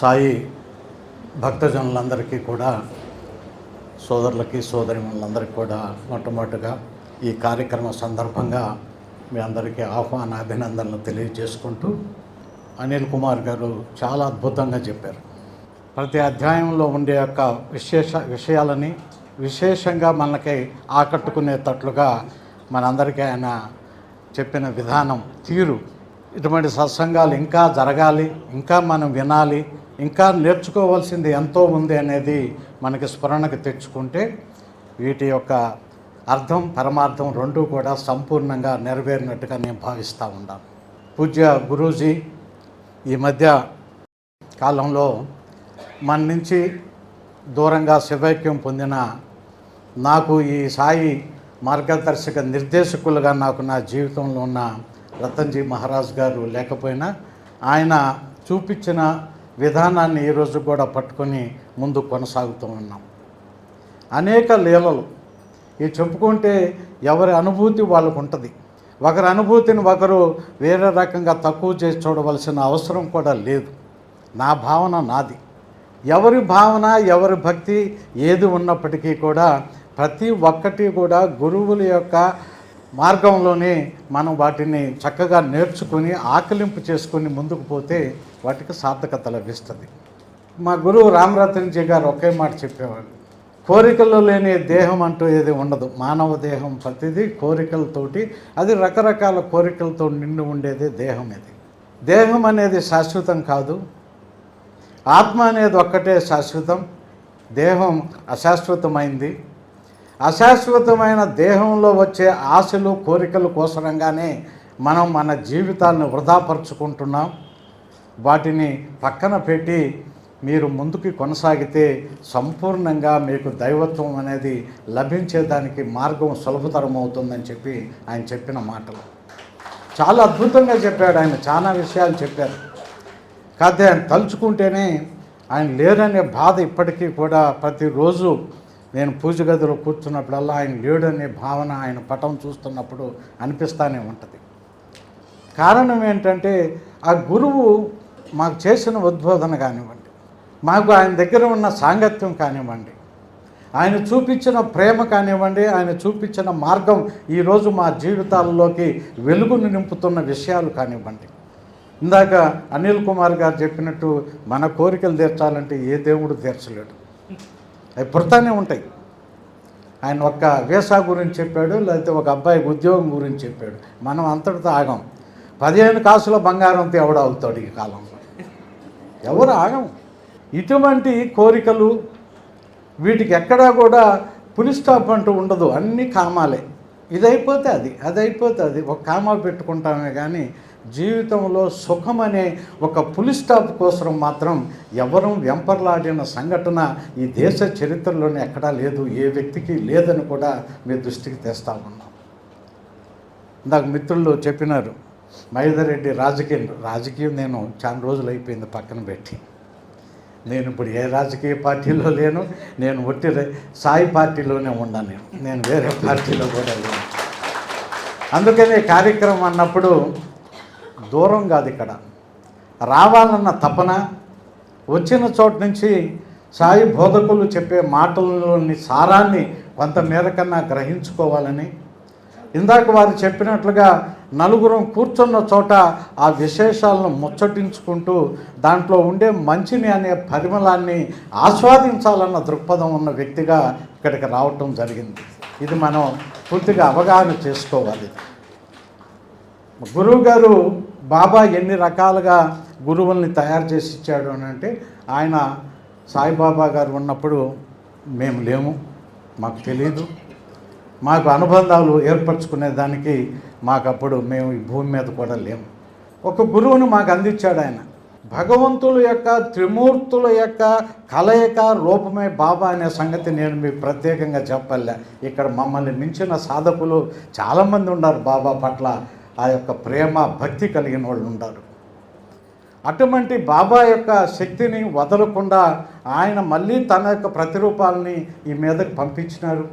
సాయి భక్తజనులందరికీ కూడా సోదరులకి సోదరిమణులందరికీ కూడా మొట్టమొదటిగా ఈ కార్యక్రమ సందర్భంగా మీ అందరికీ ఆహ్వాన అభినందనలు తెలియజేసుకుంటూ అనిల్ కుమార్ గారు చాలా అద్భుతంగా చెప్పారు. ప్రతి అధ్యాయంలో ఉండే యొక్క విశేష విషయాలని విశేషంగా మనకి ఆకట్టుకునేటట్లుగా మనందరికీ ఆయన చెప్పిన విధానం తీరు ఇటువంటి సత్సంగాలు ఇంకా జరగాలి ఇంకా మనం వినాలి ఇంకా నేర్చుకోవాల్సింది ఎంతో ఉంది అనేది మనకి స్మరణకు తెచ్చుకుంటే వీటి యొక్క అర్థం పరమార్థం రెండూ కూడా సంపూర్ణంగా నెరవేరినట్టుగా నేను భావిస్తూ ఉన్నాను పూజ్య గురూజీ ఈ మధ్య కాలంలో మన నుంచి దూరంగా శివైక్యం పొందిన నాకు ఈ సాయి మార్గదర్శక నిర్దేశకులుగా నాకు నా జీవితంలో ఉన్న రతన్జీ మహారాజ్ గారు లేకపోయినా ఆయన చూపించిన విధానాన్ని ఈరోజు కూడా పట్టుకొని ముందు కొనసాగుతూ ఉన్నాం. అనేక లీలలు. ఇవి చెప్పుకుంటే ఎవరి అనుభూతి వాళ్ళకు ఉంటుంది ఒకరి అనుభూతిని ఒకరు వేరే రకంగా తక్కువ చేసి చూడవలసిన అవసరం కూడా లేదు. నా భావన నాది. ఎవరి భావన ఎవరి భక్తి ఏది ఉన్నప్పటికీ కూడా ప్రతి ఒక్కటి కూడా గురువుల యొక్క మార్గంలోనే మనం వాటిని చక్కగా నేర్చుకుని ఆకలింపు చేసుకుని ముందుకు పోతే వాటికి సార్థకత లభిస్తుంది. మా గురువు రామరత్నజీ గారు ఒకే మాట చెప్పేవాడు కోరికల్లో లేని దేహం అంటూ ఏది ఉండదు. మానవ దేహం ప్రతిదీ కోరికలతోటి అది రకరకాల కోరికలతో నిండి ఉండేది దేహం ఇది. దేహం అనేది శాశ్వతం కాదు. ఆత్మ అనేది ఒక్కటే శాశ్వతం. దేహం అశాశ్వతమైంది. అశాశ్వతమైన దేహంలో వచ్చే ఆశలు కోరికలు కోసరంగానే మనం మన జీవితాలను వృధాపరుచుకుంటున్నాం. వాటిని పక్కన పెట్టి మీరు ముందుకు కొనసాగితే సంపూర్ణంగా మీకు దైవత్వం అనేది లభించేదానికి మార్గం సులభతరం అవుతుందని చెప్పి ఆయన చెప్పిన మాటలు. చాలా అద్భుతంగా చెప్పాడు ఆయన చాలా విషయాలు చెప్పారు. కాకపోతే ఆయన తలుచుకుంటేనే ఆయన లేరనే బాధ ఇప్పటికీ కూడా ప్రతిరోజు నేను పూజ గదిలో కూర్చున్నప్పుడల్లా ఆయన లేడనే భావన ఆయన పటం చూస్తున్నప్పుడు అనిపిస్తూనే ఉంటుంది. కారణం ఏంటంటే ఆ గురువు మాకు చేసిన ఉద్బోధన కానివ్వండి మాకు ఆయన దగ్గర ఉన్న సాంగత్యం కానివ్వండి ఆయన చూపించిన ప్రేమ కానివ్వండి ఆయన చూపించిన మార్గం ఈరోజు మా జీవితాల్లోకి వెలుగును నింపుతున్న విషయాలు కానివ్వండి. ఇందాక అనిల్ కుమార్ గారు చెప్పినట్టు మన కోరికలు తీర్చాలంటే ఏ దేవుడు తీర్చలేడు. అవి పుడతానే ఉంటాయి. ఆయన ఒక్క వీసా గురించి చెప్పాడు లేకపోతే ఒక అబ్బాయి ఉద్యోగం గురించి చెప్పాడు. మనం అంతటితో ఆగం. పదిహేను కాసుల బంగారంతో ఎవడు అవుతాడు ఈ కాలంలో ఎవరు ఆగం? ఇటువంటి కోరికలు వీటికి ఎక్కడా కూడా పులి స్టాప్ అంటూ ఉండదు. అన్ని కామాలే. ఇది అయిపోతే అది అది అయిపోతే అది. ఒక కామా పెట్టుకుంటామే కానీ జీవితంలో సుఖం అనే ఒక పులి స్టాప్ కోసం మాత్రం ఎవరూ వెంపర్లాడిన సంఘటన ఈ దేశ చరిత్రలోనే ఎక్కడా లేదు ఏ వ్యక్తికి లేదని కూడా మీ దృష్టికి తెస్తా ఉన్నాం. ఇందాక మిత్రులు చెప్పినారు మహేందర్రెడ్డి రాజకీయం రాజకీయం నేను చాలా రోజులు అయిపోయింది పక్కన పెట్టి. నేను ఇప్పుడు ఏ రాజకీయ పార్టీలో లేను నేను ఒట్టి సాయి పార్టీలోనే ఉన్నాను నేను నేను వేరే పార్టీలో కూడా లేను. అందుకనే కార్యక్రమం అన్నప్పుడు దూరం కాదు ఇక్కడ. రావాలన్న తపన వచ్చిన చోట నుంచి సాయి బోధకులు చెప్పే మాటలలోని సారాన్ని కొంత మేరకన్నా గ్రహించుకోవాలని. ఇందాక వారు చెప్పినట్లుగా నలుగురం కూర్చున్న చోట ఆ విశేషాలను ముచ్చటించుకుంటూ దాంట్లో ఉండే మంచిని అనే పరిమళాన్ని ఆస్వాదించాలన్న దృక్పథం ఉన్న వ్యక్తిగా ఇక్కడికి రావటం జరిగింది. ఇది మనం పూర్తిగా అవగాహన చేసుకోవాలి. గురువు గారు బాబా ఎన్ని రకాలుగా గురువుల్ని తయారు చేసి ఇచ్చాడు అని అంటే ఆయన సాయిబాబా గారు ఉన్నప్పుడు మేము లేము మాకు తెలియదు మాకు అనుబంధాలు ఏర్పరచుకునే దానికి మాకప్పుడు మేము ఈ భూమి మీద కూడా లేము. ఒక గురువుని మాకు అందించాడు ఆయన. భగవంతుల యొక్క త్రిమూర్తుల యొక్క కలయిక రూపమే బాబా అనే సంగతి నేను మీకు ప్రత్యేకంగా చెప్పలే. ఇక్కడ మమ్మల్ని మించిన సాధకులు చాలామంది ఉన్నారు బాబా పట్ల. ఆ యొక్క ప్రేమ భక్తి కలిగిన వాళ్ళు ఉన్నారు అటువంటి బాబా యొక్క శక్తిని వదలకుండా ఆయన మళ్ళీ తన యొక్క ప్రతిరూపాలని ఈ మీదకి పంపించినారు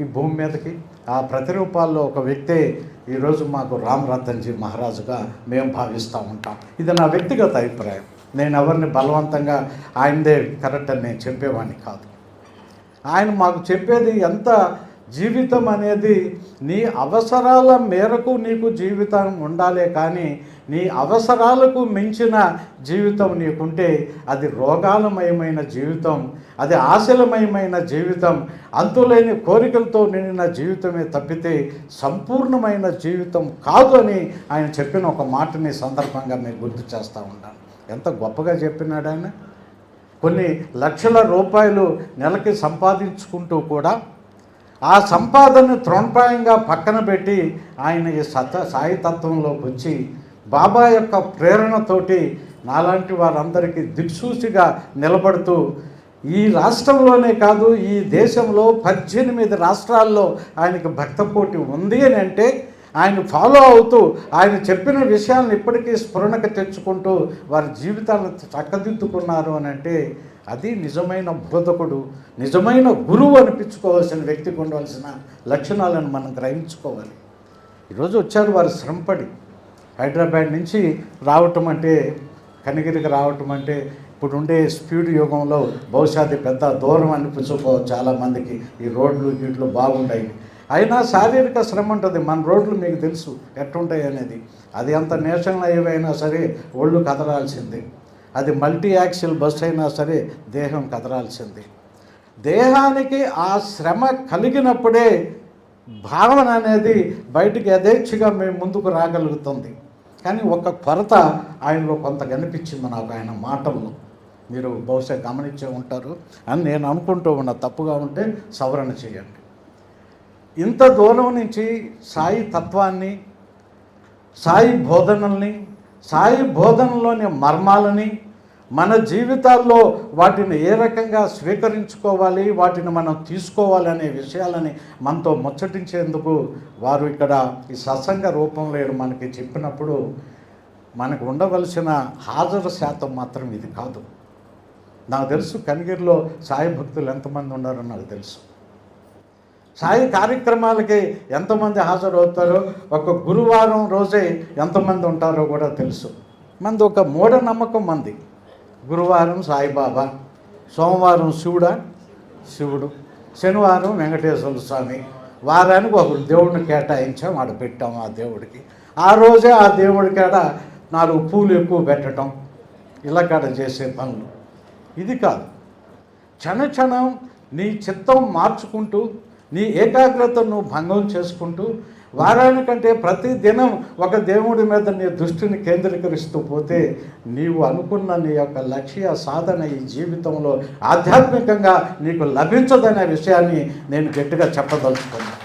ఈ భూమి మీదకి. ఆ ప్రతిరూపాల్లో ఒక వ్యక్తే ఈరోజు మాకు రామరతన్జీ మహారాజుగా మేము భావిస్తూ ఉంటాం. ఇది నా వ్యక్తిగత అభిప్రాయం. నేను ఎవరిని బలవంతంగా ఆయనదే కరెక్ట్ అని నేను చెప్పేవాడిని కాదు. ఆయన మాకు చెప్పేది ఎంత జీవితం అనేది నీ అవసరాల మేరకు నీకు జీవితం ఉండాలే కానీ నీ అవసరాలకు మించిన జీవితం నీకుంటే అది రోగాలమయమైన జీవితం అది ఆశలమయమైన జీవితం అంతులేని కోరికలతో నిండిన జీవితమే తప్పితే సంపూర్ణమైన జీవితం కాదు అని ఆయన చెప్పిన ఒక మాటని సందర్భంగా నేను గుర్తు చేస్తూ ఉంటాను ఎంత గొప్పగా చెప్పినాడు ఆయన. కొన్ని లక్షల రూపాయలు నెలకి సంపాదించుకుంటూ కూడా ఆ సంపాదనను తృణప్రాయంగా పక్కన పెట్టి ఆయన ఈ సత సాయితత్వంలోకి వచ్చి బాబా యొక్క ప్రేరణతోటి నాలాంటి వారందరికీ దిక్సూచిగా నిలబడుతూ ఈ రాష్ట్రంలోనే కాదు ఈ దేశంలో పద్దెనిమిది రాష్ట్రాల్లో ఆయనకి భక్త పోటీ ఉంది అని అంటే ఆయన ఫాలో అవుతూ ఆయన చెప్పిన విషయాలను ఇప్పటికీ స్ఫురణకు తెచ్చుకుంటూ వారి జీవితాలను చక్కదిద్దుకున్నారు అని అంటే అది నిజమైన బోధకుడు నిజమైన గురువు అనిపించుకోవాల్సిన వ్యక్తికి ఉండవలసిన లక్షణాలను మనం గ్రహించుకోవాలి. ఈరోజు వచ్చారు వారు శ్రమపడి హైదరాబాద్ నుంచి రావటం అంటే కనిగిరికి రావటం అంటే ఇప్పుడు ఉండే స్పీడ్ యుగంలో బహుశా అది పెద్ద దూరం అనిపించుకోవచ్చు చాలామందికి ఈ రోడ్లు గీట్లు బాగుంటాయి. అయినా శారీరక శ్రమ ఉంటుంది. మన రోడ్లు మీకు తెలుసు ఎట్టుంటాయి అనేది. అది ఎంత నేషనల్ హైవే అయినా సరే ఒళ్ళు కదలాల్సిందే. అది మల్టీ యాక్సిల్ బస్ అయినా సరే దేహం కదలాల్సిందే. దేహానికి ఆ శ్రమ కలిగినప్పుడే భావన అనేది బయటికి యథేచ్ఛగా మేము ముందుకు రాగలుగుతుంది. కానీ ఒక కొరత ఆయనలో కొంత కనిపించింది నాకు ఆయన మాటల్లో. మీరు బహుశా గమనించే ఉంటారు అని నేను అనుకుంటూ ఉన్న తప్పుగా ఉంటే సవరణ చేయండి. ఇంత దూరం నుంచి సాయి తత్వాన్ని సాయి బోధనల్ని సాయి బోధనలోని మర్మాలని మన జీవితాల్లో వాటిని ఏ రకంగా స్వీకరించుకోవాలి వాటిని మనం తీసుకోవాలి అనే విషయాలని మనతో ముచ్చటించేందుకు వారు ఇక్కడ ఈ సత్సంగ రూపంలో మనకి చెప్పినప్పుడు మనకు ఉండవలసిన హాజరు శాతం మాత్రం ఇది కాదు. నాకు తెలుసు కనిగిరిలో సాయి భక్తులు ఎంతమంది ఉన్నారో నాకు తెలుసు. సాయి కార్యక్రమాలకి ఎంతమంది హాజరవుతారో ఒక గురువారం రోజే ఎంతమంది ఉంటారో కూడా తెలుసు. మంది ఒక మూఢనమ్మకం మంది. గురువారం సాయిబాబా సోమవారం శివుడా శివుడు శనివారం వెంకటేశ్వర స్వామి. వారానికి ఒక దేవుడిని కేటాయించాం ఆడ పెట్టాం ఆ దేవుడికి. ఆ రోజే ఆ దేవుడి కాడ నాలుగు పూలు ఎక్కువ పెట్టడం ఇలా కాడ చేసే పనులు. ఇది కాదు. క్షణక్షణం నీ చిత్తం మార్చుకుంటూ నీ ఏకాగ్రతను నువ్వు భంగం చేసుకుంటూ వారానికంటే ప్రతి దినం ఒక దేవుడి మీద నీ దృష్టిని కేంద్రీకరిస్తూ పోతే నీవు అనుకున్న నీ యొక్క లక్ష్య సాధన ఈ జీవితంలో ఆధ్యాత్మికంగా నీకు లభించదనే విషయాన్ని నేను గట్టిగా చెప్పదలుచుకున్నాను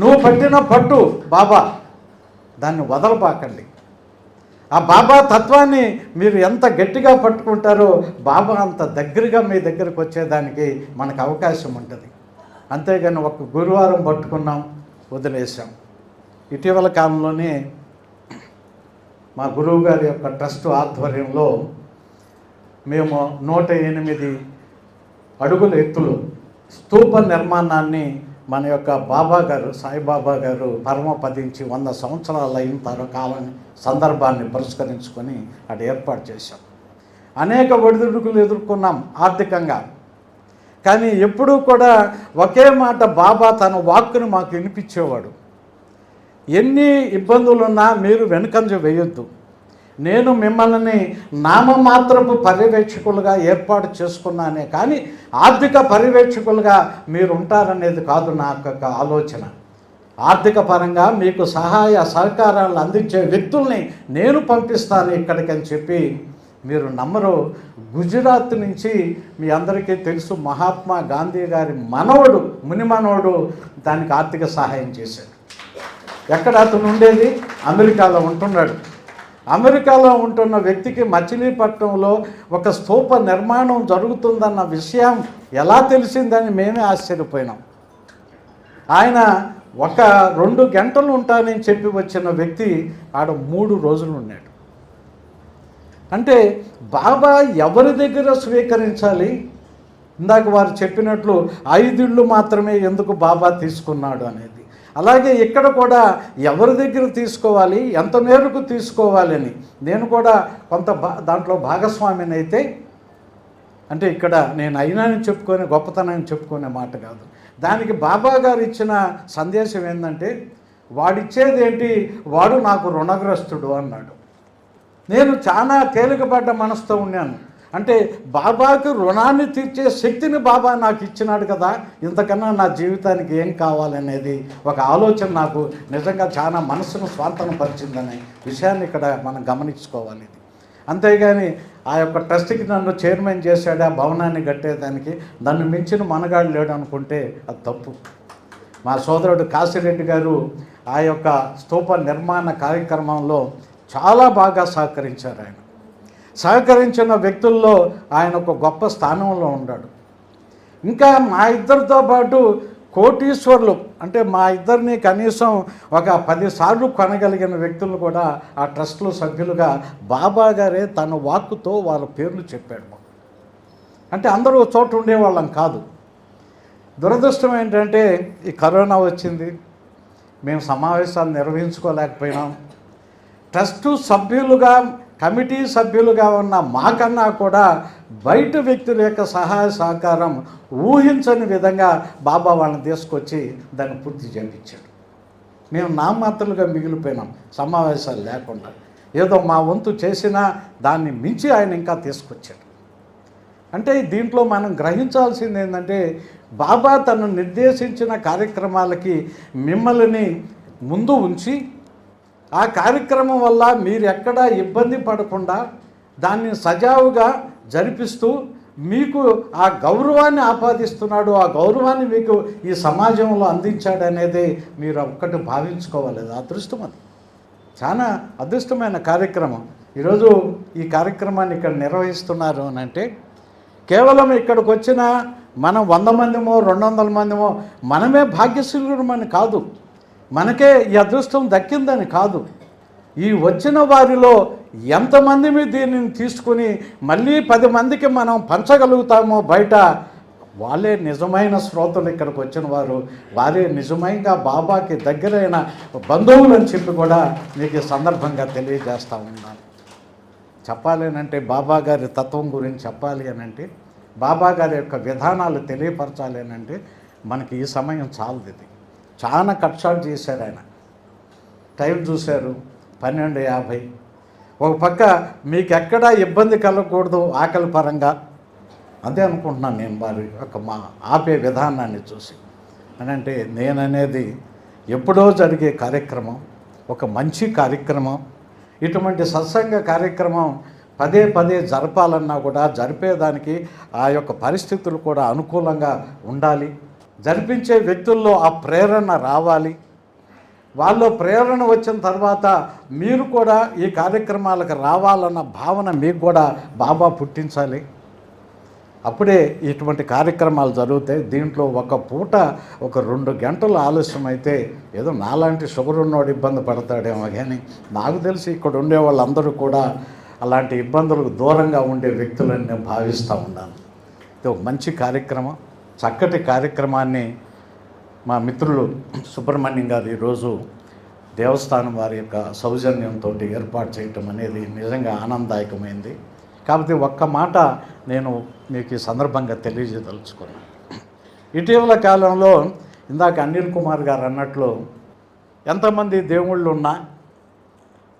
నువ్వు పట్టిన పట్టు బాబా దాన్ని వదలబాకండి. ఆ బాబా తత్వాన్ని మీరు ఎంత గట్టిగా పట్టుకుంటారో బాబా అంత దగ్గరగా మీ దగ్గరకు వచ్చేదానికి మనకు అవకాశం ఉంటుంది. అంతేగాని ఒక గురువారం పట్టుకున్నాం వదిలేసాం ఇటీవల కాలంలోనే మా గురువు గారి యొక్క ట్రస్ట్ ఆధ్వర్యంలో మేము నూట ఎనిమిది అడుగుల ఎత్తులు స్తూప నిర్మాణాన్ని మన యొక్క బాబా గారు సాయిబాబా గారు పరమపదించి వంద సంవత్సరాలు అయిన తర్వాత కాలం సందర్భాన్ని పురస్కరించుకొని అటు ఏర్పాటు చేశాం. అనేక ఒడిదుడుకులు ఎదుర్కొన్నాం ఆర్థికంగా. కానీ ఎప్పుడూ కూడా ఒకే మాట బాబా తన వాక్కును మాకు వినిపించేవాడు. ఎన్ని ఇబ్బందులున్నా మీరు వెనుకంజ వేయొద్దు. నేను మిమ్మల్ని నామమాత్రపు పర్యవేక్షకులుగా ఏర్పాటు చేసుకున్నానే కానీ ఆర్థిక పర్యవేక్షకులుగా మీరు ఉంటారనేది కాదు నా యొక్క ఆలోచన. ఆర్థిక పరంగా మీకు సహాయ సహకారాలు అందించే వ్యక్తుల్ని నేను పంపిస్తాను ఇక్కడికని చెప్పి మీరు నమ్మరు. గుజరాత్ నుంచి మీ అందరికీ తెలుసు మహాత్మా గాంధీ గారి మనవడు ముని మనవడు దానికి ఆర్థిక సహాయం చేశాడు. ఎక్కడ అతను ఉండేది? అమెరికాలో ఉంటున్నాడు. అమెరికాలో ఉంటున్న వ్యక్తికి మచిలీపట్నంలో ఒక స్థూప నిర్మాణం జరుగుతుందన్న విషయం ఎలా తెలిసిందని మేమే ఆశ్చర్యపోయినాం. ఆయన ఒక రెండు గంటలు ఉంటానని చెప్పి వచ్చిన వ్యక్తి ఆడ మూడు రోజులు ఉన్నాడు. అంటే బాబా ఎవరి దగ్గర స్వీకరించాలి? ఇందాక వారు చెప్పినట్లు ఐదిళ్ళు మాత్రమే ఎందుకు బాబా తీసుకున్నాడు అనేది. అలాగే ఇక్కడ కూడా ఎవరి దగ్గర తీసుకోవాలి ఎంత మేరకు తీసుకోవాలని నేను కూడా కొంత దాంట్లో భాగస్వామిని అయితే అంటే ఇక్కడ నేను అయినాని చెప్పుకొని గొప్పతనాన్ని చెప్పుకునే మాట కాదు. దానికి బాబా గారు ఇచ్చిన సందేశం ఏంటంటే వాడిచ్చేది ఏంటి వాడు నాకు రుణగ్రస్తుడు అన్నాడు. నేను చాలా తేలికపడ్డ మనసుతో ఉన్నాను. అంటే బాబాకి రుణాన్ని తీర్చే శక్తిని బాబా నాకు ఇచ్చినాడు కదా ఇంతకన్నా నా జీవితానికి ఏం కావాలనేది ఒక ఆలోచన నాకు నిజంగా చాలా మనసును స్వాంతనపరిచిందనే విషయాన్ని ఇక్కడ మనం గమనించుకోవాలి అంతేగాని ఆ యొక్క ట్రస్ట్కి నన్ను చైర్మన్ చేశాడు ఆ భవనాన్ని కట్టేదానికి నన్ను మించిన మనగాడు లేడు అనుకుంటే అది తప్పు. మా సోదరుడు కాశిరెడ్డి గారు ఆ యొక్క స్తూప నిర్మాణ కార్యక్రమంలో చాలా బాగా సహకరించారు ఆయన. సహకరించిన వ్యక్తుల్లో ఆయన ఒక గొప్ప స్థానంలో ఉన్నాడు. ఇంకా మా ఇద్దరితో పాటు కోటీశ్వర్లు అంటే మా ఇద్దరిని కనీసం ఒక పదిసార్లు కొనగలిగిన వ్యక్తులు కూడా ఆ ట్రస్ట్లో సభ్యులుగా బాబా గారే తన వాక్కుతో వాళ్ళ పేర్లు చెప్పాడు అంటే అందరూ చోట ఉండేవాళ్ళం కాదు. దురదృష్టం ఏంటంటే ఈ కరోనా వచ్చింది. మేము సమావేశాలు నిర్వహించుకోలేకపోయినాం. ట్రస్టు సభ్యులుగా కమిటీ సభ్యులుగా ఉన్న మాకన్నా కూడా బయట వ్యక్తుల యొక్క సహాయ సహకారం ఊహించని విధంగా బాబా వాళ్ళని తీసుకొచ్చి దాన్ని పూర్తి చేయించాడు. మేము నామాత్రలుగా మిగిలిపోయినాం. సమావేశాలు లేకుండా. ఏదో మా వంతు చేసినా దాన్ని మించి ఆయన ఇంకా తీసుకొచ్చాడు. అంటే దీంట్లో మనం గ్రహించాల్సింది ఏంటంటే బాబా తను నిర్దేశించిన కార్యక్రమాలకి మిమ్మల్ని ముందు ఉంచి ఆ కార్యక్రమం వల్ల మీరు ఎక్కడా ఇబ్బంది పడకుండా దాన్ని సజావుగా జరిపిస్తూ మీకు ఆ గౌరవాన్ని ఆపాదిస్తున్నాడు ఆ గౌరవాన్ని మీకు ఈ సమాజంలో అందించాడు అనేది మీరు ఒక్కటి భావించుకోవాలి. అదృష్టం అది. చాలా అదృష్టమైన కార్యక్రమం. ఈరోజు ఈ కార్యక్రమాన్ని ఇక్కడ నిర్వహిస్తున్నారు అని అంటే కేవలం ఇక్కడికి వచ్చిన మనం వంద మందిమో రెండు వందల మందిమో మనమే భాగ్యశీలుమని కాదు. మనకే ఈ అదృష్టం దక్కిందని కాదు. ఈ వచ్చిన వారిలో ఎంతమంది దీనిని తీసుకుని మళ్ళీ పది మందికి మనం పంచగలుగుతామో బయట వాళ్ళే నిజమైన శ్రోతలు ఇక్కడికి వచ్చిన వారు వారే నిజమైనగా బాబాకి దగ్గరైన బంధువులు అని చెప్పి కూడా మీకు ఈ సందర్భంగా తెలియజేస్తూ ఉన్నాను. చెప్పాలి అంటే బాబా గారి తత్వం గురించి చెప్పాలి అని అంటే బాబా గారి యొక్క విధానాలు తెలియపరచాలి అని అంటే మనకి ఈ సమయం చాలదు ఇది. చాలా కట్ షాట్ చేశారు ఆయన. టైం చూశారు పన్నెండు యాభై. ఒక పక్క మీకు ఎక్కడా ఇబ్బంది కలగకూడదు ఆకలి పరంగా. అదే అనుకుంటున్నాను నేను వారి యొక్క మా ఆపే విధానాన్ని చూసి. అని అంటే నేననేది ఎప్పుడో జరిగే కార్యక్రమం ఒక మంచి కార్యక్రమం. ఇటువంటి సత్సంగ కార్యక్రమం పదే పదే జరపాలన్నా కూడా జరిపేదానికి ఆ యొక్క పరిస్థితులు కూడా అనుకూలంగా ఉండాలి. జరిపించే వ్యక్తుల్లో ఆ ప్రేరణ రావాలి. వాళ్ళు ప్రేరణ వచ్చిన తర్వాత మీరు కూడా ఈ కార్యక్రమాలకు రావాలన్న భావన మీకు కూడా బాబా పుట్టించాలి. అప్పుడే ఇటువంటి కార్యక్రమాలు జరుగుతాయి. దీంట్లో ఒక పూట ఒక రెండు గంటలు ఆలస్యం అయితే ఏదో నాలాంటి షుగర్ ఉన్నవాడు ఇబ్బంది పడతాడేమో కానీ నాకు తెలిసి ఇక్కడ ఉండే వాళ్ళందరూ కూడా అలాంటి ఇబ్బందులకు దూరంగా ఉండే వ్యక్తులని నేను భావిస్తూ ఉన్నాను. ఇది ఒక మంచి కార్యక్రమం. చక్కటి కార్యక్రమాన్ని మా మిత్రులు సుబ్రహ్మణ్యం గారు ఈరోజు దేవస్థానం వారి యొక్క సౌజన్యంతో ఏర్పాటు చేయటం అనేది నిజంగా ఆనందదాయకమైంది. కాకపోతే ఒక్క మాట నేను మీకు ఈ సందర్భంగా తెలియజేయదలుచుకున్నాను. ఇటీవల కాలంలో ఇందాక అనిల్ కుమార్ గారు అన్నట్లు ఎంతమంది దేవుళ్ళు ఉన్నా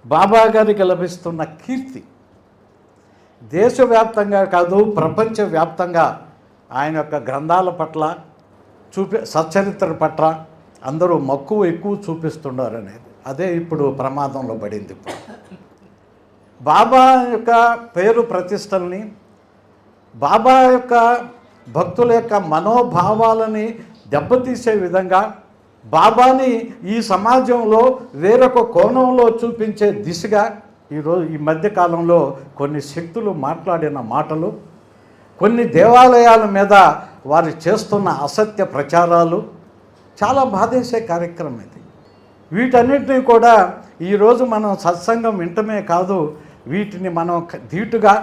బాబా గారికి లభిస్తున్న కీర్తి దేశవ్యాప్తంగా కాదు ప్రపంచవ్యాప్తంగా ఆయన యొక్క గ్రంథాల పట్ల చూపి సచ్చరిత్ర పట్ల అందరూ మక్కువ ఎక్కువ చూపిస్తున్నారు అనేది. అదే ఇప్పుడు ప్రమాదంలో పడింది ఇప్పుడు. బాబా యొక్క పేరు ప్రతిష్టల్ని బాబా యొక్క భక్తుల యొక్క మనోభావాలని దెబ్బతీసే విధంగా బాబాని ఈ సమాజంలో వేరొక కోణంలో చూపించే దిశగా ఈరోజు ఈ మధ్యకాలంలో కొన్ని శక్తులు మాట్లాడిన మాటలు కొన్ని దేవాలయాల మీద వారు చేస్తున్న అసత్య ప్రచారాలు చాలా బాధేసే కార్యక్రమం ఇది. వీటన్నిటినీ కూడా ఈరోజు మనం సత్సంగం వింటమే కాదు వీటిని మనం ధీటుగా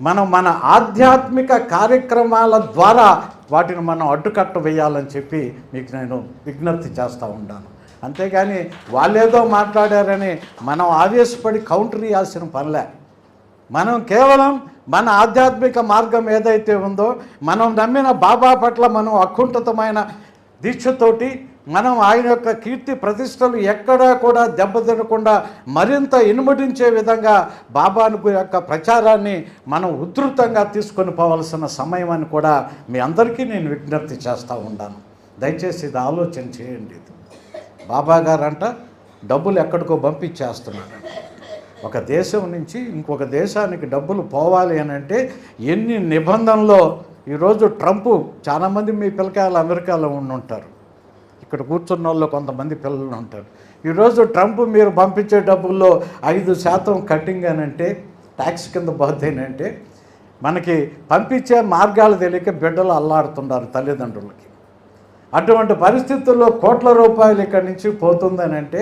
మనం మన ఆధ్యాత్మిక కార్యక్రమాల ద్వారా వాటిని మనం అడ్డుకట్ట వేయాలని చెప్పి మీకు నేను విజ్ఞప్తి చేస్తూ ఉంటాను అంతేగాని వాళ్ళేదో మాట్లాడారని మనం ఆవేశపడి కౌంటర్ ఇవ్వాల్సిన పనిలే. మనం కేవలం మన ఆధ్యాత్మిక మార్గం ఏదైతే ఉందో మనం నమ్మిన బాబా పట్ల మనం అకుంఠితమైన దీక్షతోటి మనం ఆయన యొక్క కీర్తి ప్రతిష్టలు ఎక్కడా కూడా దెబ్బతినకుండా మరింత ఇనుమడించే విధంగా బాబాను యొక్క ప్రచారాన్ని మనం ఉధృతంగా తీసుకొని పోవలసిన సమయం అని కూడా మీ అందరికీ నేను విజ్ఞప్తి చేస్తూ ఉన్నాను. దయచేసి ఇది ఆలోచన చేయండి. ఇది బాబా గారంట డబ్బులు ఎక్కడికో పంపించేస్తున్నాడు. ఒక దేశం నుంచి ఇంకొక దేశానికి డబ్బులు పోవాలి అని అంటే ఎన్ని నిబంధనలో ఈరోజు ట్రంప్ చాలామంది మీ పిల్లకాయలు అమెరికాలో ఉండి ఉంటారు ఇక్కడ కూర్చున్న వాళ్ళు కొంతమంది పిల్లలు ఉంటారు. ఈరోజు ట్రంప్ మీరు పంపించే డబ్బుల్లో ఐదు శాతం కటింగ్ అని అంటే ట్యాక్స్ కింద బాధ్యనంటే మనకి పంపించే మార్గాలు తెలియక బిడ్డలు అల్లాడుతున్నారు తల్లిదండ్రులకి. అటువంటి పరిస్థితుల్లో కోట్ల రూపాయలు ఇక్కడి నుంచి పోతుందని అంటే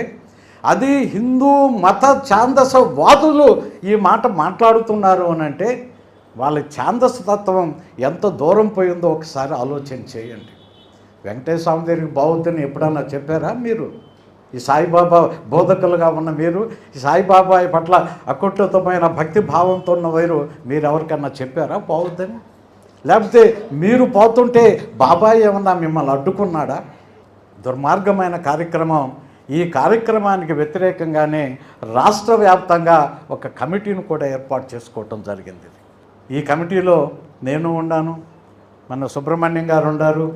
అది హిందూ మత ఛాందస వాదులు ఈ మాట మాట్లాడుతున్నారు అని అంటే వాళ్ళ ఛాందస్ తత్వం ఎంత దూరం పోయిందో ఒకసారి ఆలోచన చేయండి. వెంకటేశ్వర స్వామి దగ్గరికి బాగుద్దని ఎప్పుడన్నా చెప్పారా మీరు? ఈ సాయిబాబా బోధకులుగా ఉన్న మీరు ఈ సాయిబాబా పట్ల అకుంఠితమైన భక్తి భావంతో ఉన్న వైరు మీరు ఎవరికన్నా చెప్పారా బాగుద్దని లేకపోతే మీరు పోతుంటే బాబాయ్ ఏమన్నా మిమ్మల్ని అడ్డుకున్నాడా? దుర్మార్గమైన కార్యక్రమం ఈ కార్యక్రమానికి వ్యతిరేకంగానే రాష్ట్ర వ్యాప్తంగా ఒక కమిటీని కూడా ఏర్పాటు చేసుకోవటం జరిగింది ఈ కమిటీలో నేను ఉన్నాను మన సుబ్రహ్మణ్యం గారు ఉన్నారు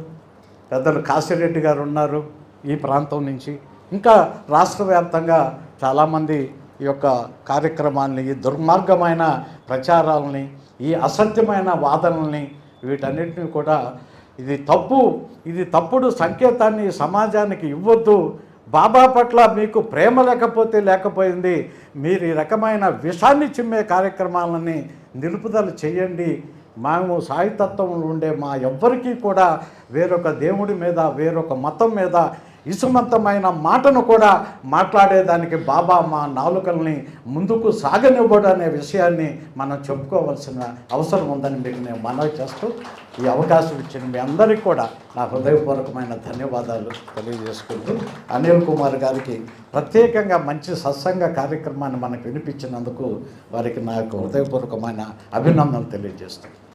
పెద్దలు కాశిరెడ్డి గారు ఉన్నారు ఈ ప్రాంతం నుంచి. ఇంకా రాష్ట్ర వ్యాప్తంగా చాలామంది ఈ యొక్క కార్యక్రమాల్ని ఈ దుర్మార్గమైన ప్రచారాలని ఈ అసత్యమైన వాదనల్ని వీటన్నిటిని కూడా ఇది తప్పు ఇది తప్పుడు సంకేతాన్ని సమాజానికి ఇవ్వద్దు బాబా పట్ల మీకు ప్రేమ లేకపోతే లేకపోయింది. మీరు ఈ రకమైన విషాన్ని చిమ్మే కార్యక్రమాలని నిలుపుదల చేయండి. మేము సాయితత్వంలో ఉండే మా ఎవ్వరికీ కూడా వేరొక దేవుడి మీద వేరొక మతం మీద ఇసుమంతమైన మాటను కూడా మాట్లాడేదానికి బాబా మా నాలుకల్ని ముందుకు సాగనివ్వడం అనే విషయాన్ని మనం చెప్పుకోవాల్సిన అవసరం ఉందని మీకు నేను మనవి చేస్తూ ఈ అవకాశం ఇచ్చిన మీ అందరికీ కూడా నా హృదయపూర్వకమైన ధన్యవాదాలు తెలియజేసుకుంటూ అనిల్ కుమార్ గారికి ప్రత్యేకంగా మంచి సత్సంగ కార్యక్రమాన్ని మనకు వినిపించినందుకు వారికి నా యొక్క హృదయపూర్వకమైన అభినందనలు తెలియజేస్తాను